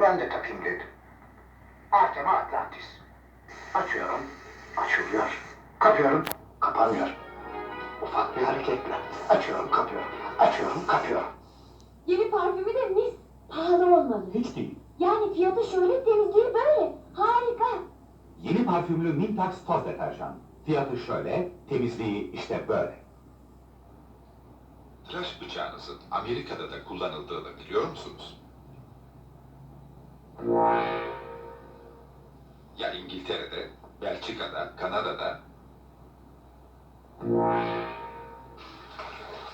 ben de takayım dedim. Artema Atlantis. Açıyorum, açılıyor. Kapıyorum, kapanmıyor. Ufak bir hareketle açıyorum, kapıyorum. Açıyorum, kapıyorum. Yeni parfümü de mis. Pahalı olmalı. Hiç değil. Yani fiyatı şöyle temizliği böyle. Harika. Yeni parfümlü Mintax toz deterjan. Fiyatı şöyle, temizliği işte böyle. Tıraş bıçağınızın Amerika'da da kullanıldığını biliyor musunuz? Ya İngiltere'de, Belçika'da, Kanada'da?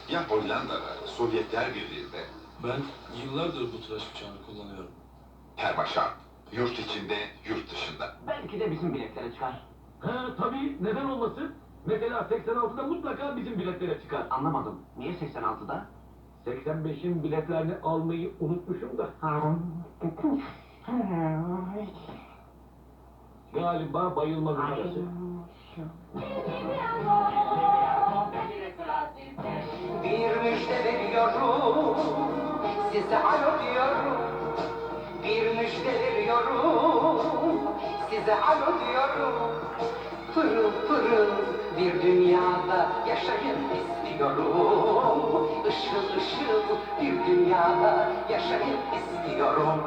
Ya Hollanda'da, Sovyetler Birliği'nde, Ben yıllardır bu tıraş bıçağını kullanıyorum. Termaşan, yurt içinde, yurt dışında. Belki de bizim biletlere çıkar. Ha tabii neden olmasın? Mesela 86'da mutlaka bizim biletlere çıkar. Anlamadım. Niye 86'da? 85'in biletlerini almayı unutmuşum da. Galiba bayılma numarası. Bir müjde veriyorum, size alo diyorum. Bir müjde veriyorum, size alo diyorum. Pırıl pırıl bir dünyada yaşayın istiyorum. Işıl ışıl bir dünyada yaşayın istiyorum.